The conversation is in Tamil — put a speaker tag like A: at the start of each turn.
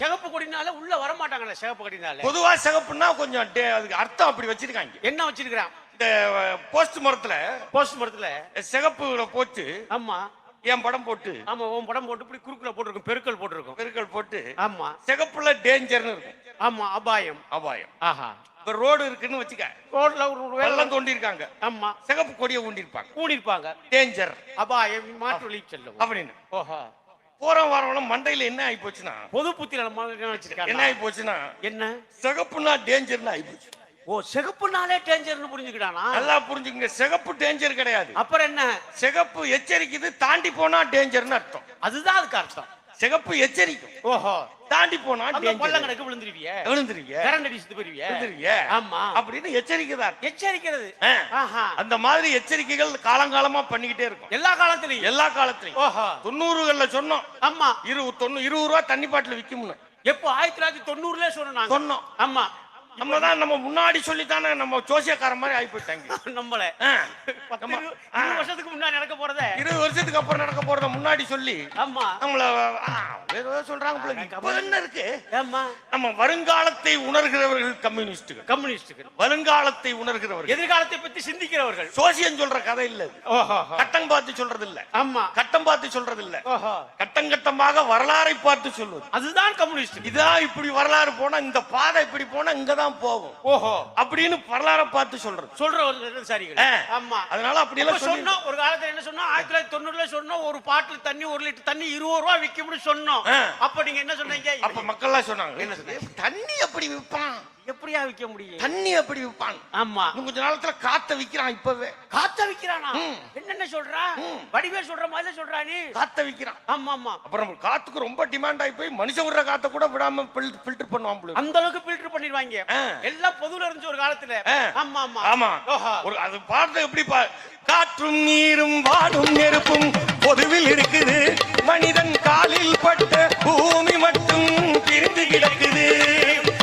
A: சிகப்பு கொடினால உள்ள வர மாட்டாங்கல்ல சிகப்பு கொடினால.
B: பொதுவா சிகப்புன்னா கொஞ்சம் டே- அதுக்கு அர்த்தம் அப்படி வச்சிருக்காங்க.
A: என்ன வச்சிருக்கிறான்?
B: இந்த போஸ்ட் மரத்துல
A: போஸ்ட் மரத்துல.
B: சிகப்புல போட்டு
A: ஆமா.
B: என் படம் போட்டு.
A: ஆமா உன் படம் போட்டு இப்படி குறுக்குல போட்டிருக்கும் பெருக்கல் போட்டிருக்கும்.
B: பெருக்கள் போட்டு
A: ஆமா.
B: சிகப்புல டேஞ்சர்னு இருக்கும்.
A: ஆமா அபாயம்.
B: அபாயம்.
A: ஆஹா.
B: இப்ப ரோடு இருக்குன்னு வச்சுக்க.
A: ரோட்ல ஒரு ஒரு வேலை
B: வெள்ளம்
A: ஆமா.
B: சிகப்பு கொடியை ஊண்டிருப்பாங்க
A: கூடியிருப்பாங்க
B: டேஞ்சர்
A: அபாயம் மாற்று வழி செல்லும்.
B: அப்படின்னு.
A: ஓஹோ.
B: போறோம் வரவங்களும் மண்டையில என்ன ஆகி போச்சுன்னா?
A: பொது புத்திர மாதிரி
B: என்ன
A: வச்சிருக்காங்க
B: ஆகி போச்சுன்னா?
A: என்ன?
B: சிகப்புனா டேஞ்சர்னு ஆகி போச்சு.
A: ஓ சிகப்புனாலே டேஞ்சர்னு புரிஞ்சுக்கிட்டானா?
B: நல்லா புரிஞ்சுக்கங்க. சிகப்பு டேஞ்சர் கிடையாது.
A: அப்புறம் என்ன?
B: சிகப்பு எச்சரிக்குது தாண்டி போனா டேஞ்சர்னு அர்த்தம்.
A: அதுதான் அதுக்கு அர்த்தம்.
B: சிகப்பு எச்சரிக்கும்.
A: ஓஹோ.
B: தாண்டி போனா.
A: பள்ளம் கிடக்கு விழுந்துருவிய?
B: விழுந்துருவீங்க
A: கரண்ட் அடி சுத்து போயிருவிய?
B: விழுந்துருவீங்க
A: ஆமா.
B: அப்படின்னு எச்சரிக்கைதா இருக்கு.
A: எச்சரிக்கிறது
B: அந்த மாதிரி எச்சரிக்கைகள் காலங்காலமா பண்ணிக்கிட்டே இருக்கும்.
A: எல்லா காலத்திலையும்.
B: எல்லா காலத்திலையும்.
A: ஓஹோ.
B: தொண்ணூறுகள்ல சொன்னோம்.
A: ஆமா.
B: இரு தொண்ணூ இருபது ரூபா தண்ணி பாட்டில் விக்கும்னு.
A: எப்போ? ஆயிரத்தி தொள்ளாயிரத்தி தொண்ணூறுல சொன்னாங்க
B: சொன்னோம்.
A: ஆமா.
B: நம்ம தான் நம்ம முன்னாடி சொல்லித்தானே நம்ம ஜோசியக்கார மாதிரி ஆகி போயிட்டாங்க
A: நம்மள வருஷத்துக்கு முன்னாடி நடக்க போறதே.
B: இருபது வருஷத்துக்கு அப்புறம் நடக்க போறத முன்னாடி சொல்லி
A: ஆமா.
B: நம்மள ஆ, வேற ஏதோ சொல்றாங்க போல. இப்ப என்ன இருக்கு?
A: ஆமா
B: நம்ம வருங்காலத்தை உணர்கிறவர்கள் கம்யூனிஸ்டுகள்.
A: கம்யூனிஸ்டுகள்.
B: வருங்காலத்தை உணர்கிறவர்கள்.
A: எதிர்காலத்தை பத்தி சிந்திக்கிறவர்கள்.
B: சோசியம் சொல்ற கதை இல்ல கட்டம் பார்த்து சொல்றது இல்ல
A: ஆமா.
B: கட்டம் பார்த்து சொல்றது இல்ல கட்டம் கட்டமாக வரலாறை பார்த்து சொல்வது.
A: அதுதான் கம்யூனிஸ்ட்.
B: இதான் இப்படி வரலாறு போனா இந்த பாதை இப்படி போனா இங்கதான் போகும்.
A: ஓஹோ.
B: அப்படின்னு வரலாறை பார்த்து சொல்றது.
A: சொல்ற
B: ஆ.
A: ஆமா.
B: அதனால அப்படி
A: அப்ப
B: எல்லாம்
A: சொன்னோம் ஒரு காலத்துல என்ன சொன்னோம்? ஆயிரத்தி தொள்ளாயிரத்தி தொண்ணூறுல சொன்னோம் ஒரு பாட்டில் தண்ணி ஒரு லிட்டர் தண்ணி இருபது ரூபா விக்கும்னு சொன்னோம். அப்ப நீங்க என்ன சொன்னீங்க
B: அப்ப மக்கள்லாம் சொன்னாங்க
A: என்ன சொன்னாங்க?
B: தண்ணி எப்படி விற்பான்
A: எப்படியா விக்க முடியும்
B: தண்ணி எப்படி விற்பான்
A: ஆமா
B: கொஞ்ச நாளத்துல காத்த விக்கிறான் இப்பவே
A: காத்த விக்கிறானா. என்னென்ன சொல்றா. வடிவே சொல்ற மாதிரி சொல்றா நீ
B: காத்த விக்கிறான்
A: ஆமா ஆமா
B: அப்புறம் காத்துக்கு ரொம்ப டிமாண்ட் ஆகி போய் மனுஷன் விடுற காத்த கூட விடாம ஃபில்டர் பண்ணுவான்.
A: அந்த அளவுக்கு ஃபில்டர் பண்ணிடுவாங்க. எல்லாம் பொதுல இருந்துச்சு ஒரு காலத்துல. ஆமா ஆமா
B: ஆமா
A: ஓஹோ.
B: ஒரு அது பாட்டு எப்படி பா காற்றும் நீரும் வாடும் நெருப்பும் பொதுவில் இருக்குது.